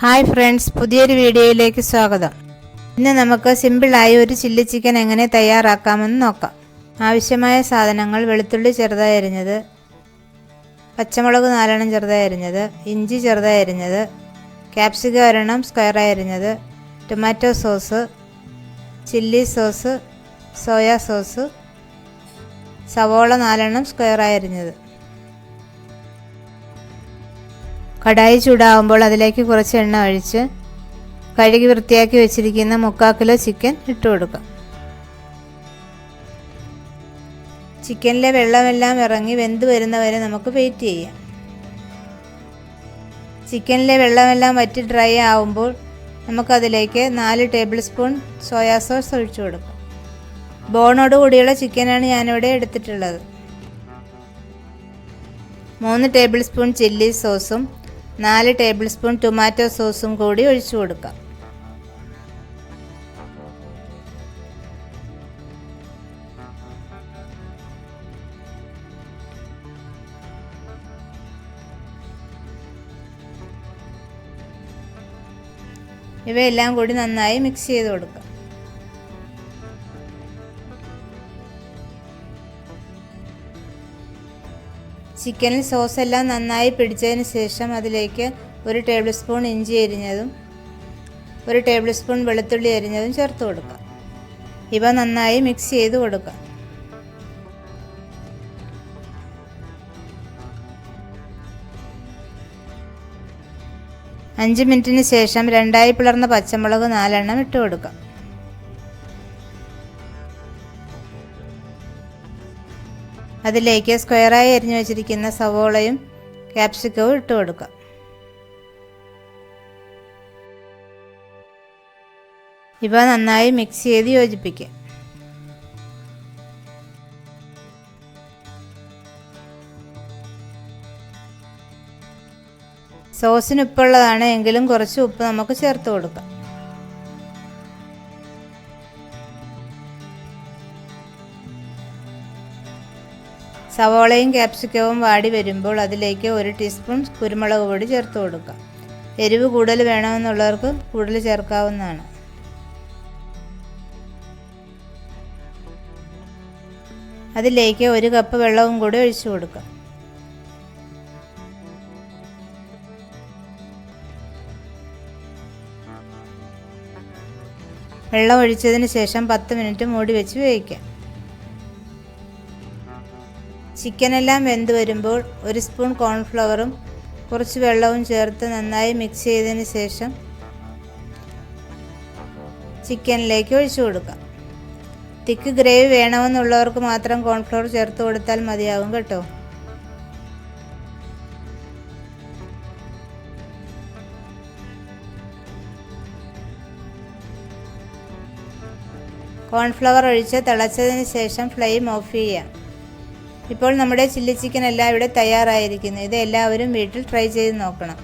Hi friends പുതിയൊരു വീഡിയോയിലേക്ക് സ്വാഗതം. ഇന്ന് നമുക്ക് സിമ്പിളായി ഒരു ചില്ലി ചിക്കൻ എങ്ങനെ തയ്യാറാക്കാമെന്ന് നോക്കാം. ആവശ്യമായ സാധനങ്ങൾ വെളുത്തുള്ളി ചെറുതായി അരിഞ്ഞത് പച്ചമുളക് നാലെണ്ണം ചെറുതായി അരിഞ്ഞത് ഇഞ്ചി ചെറുതായി അരിഞ്ഞത് ക്യാപ്സിക്കം ഒരെണ്ണം സ്ക്വയറായി അരിഞ്ഞത് tomato sauce chilli sauce soya sauce സവോള നാലെണ്ണം സ്ക്വയറായി അരിഞ്ഞത്. കടായി ചൂടാവുമ്പോൾ അതിലേക്ക് കുറച്ച് എണ്ണ ഒഴിച്ച് കഴുകി വൃത്തിയാക്കി വെച്ചിരിക്കുന്ന മുക്കാൽ കിലോ ചിക്കൻ ഇട്ട് കൊടുക്കാം. ചിക്കനിലെ വെള്ളമെല്ലാം ഇറങ്ങി വെന്ത് വരുന്നവരെ നമുക്ക് വെയിറ്റ് ചെയ്യാം. ചിക്കനിലെ വെള്ളമെല്ലാം വറ്റി ഡ്രൈ ആവുമ്പോൾ നമുക്കതിലേക്ക് നാല് ടേബിൾ സ്പൂൺ സോയാ സോസ് ഒഴിച്ചു കൊടുക്കാം. ബോണോട് കൂടിയുള്ള ചിക്കനാണ് ഞാനിവിടെ എടുത്തിട്ടുള്ളത്. മൂന്ന് ടേബിൾ സ്പൂൺ ചില്ലി സോസും നാല് ടേബിൾ സ്പൂൺ ടൊമാറ്റോ സോസും കൂടി ഒഴിച്ചു കൊടുക്കാം. ഇവയെല്ലാം കൂടി നന്നായി മിക്സ് ചെയ്ത് കൊടുക്കാം. ചിക്കനിൽ സോസ് എല്ലാം നന്നായി പിടിച്ചതിന് ശേഷം അതിലേക്ക് ഒരു ടേബിൾ സ്പൂൺ ഇഞ്ചി അരിഞ്ഞതും ഒരു ടേബിൾ സ്പൂൺ വെളുത്തുള്ളി അരിഞ്ഞതും ചേർത്ത് കൊടുക്കുക ഇവ നന്നായി മിക്സ് ചെയ്ത് കൊടുക്കുക അഞ്ച് മിനിറ്റിന് ശേഷം രണ്ടായി പിളർന്ന പച്ചമുളക് നാലെണ്ണം ഇട്ട് കൊടുക്കാം. അതിലേക്ക് സ്ക്വയറായി അരിഞ്ഞു വെച്ചിരിക്കുന്ന സവോളയും ക്യാപ്സിക്കവും ഇട്ട് കൊടുക്കാം. ഇവ നന്നായി മിക്സ് ചെയ്ത് യോജിപ്പിക്കാം. സോസിന് ഉപ്പുള്ളതാണ് എങ്കിലും കുറച്ച് ഉപ്പ് നമുക്ക് ചേർത്ത് കൊടുക്കാം. സവോളയും ക്യാപ്സിക്കവും വാടി വരുമ്പോൾ അതിലേക്ക് ഒരു ടീസ്പൂൺ കുരുമുളക് പൊടി ചേർത്ത് കൊടുക്കാം എരിവ് കൂടുതൽ വേണമെന്നുള്ളവർക്ക് കൂടുതൽ ചേർക്കാവുന്നതാണ്. അതിലേക്ക് ഒരു കപ്പ് വെള്ളവും കൂടി ഒഴിച്ചു കൊടുക്കാം വെള്ളം ഒഴിച്ചതിന് ശേഷം പത്ത് മിനിറ്റ് മൂടി വെച്ച് വേവിക്കാം ചിക്കനെല്ലാം വെന്ത് വരുമ്പോൾ ഒരു സ്പൂൺ കോൺഫ്ലവറും കുറച്ച് വെള്ളവും ചേർത്ത് നന്നായി മിക്സ് ചെയ്തതിന് ശേഷം ചിക്കനിലേക്ക് ഒഴിച്ചു കൊടുക്കാം തിക്ക് ഗ്രേവി വേണമെന്നുള്ളവർക്ക് മാത്രം കോൺഫ്ലവർ ചേർത്ത് കൊടുത്താൽ മതിയാകും കേട്ടോ. കോൺഫ്ലവർ ഒഴിച്ച് തിളച്ചതിന് ശേഷം ഫ്ലെയിം ഓഫ് ചെയ്യാം ഇപ്പോൾ നമ്മുടെ ചില്ലി ചിക്കൻ എല്ലാം ഇവിടെ തയ്യാറായിരിക്കുന്നു. ഇത് എല്ലാവരും വീട്ടിൽ ട്രൈ ചെയ്ത് നോക്കണം.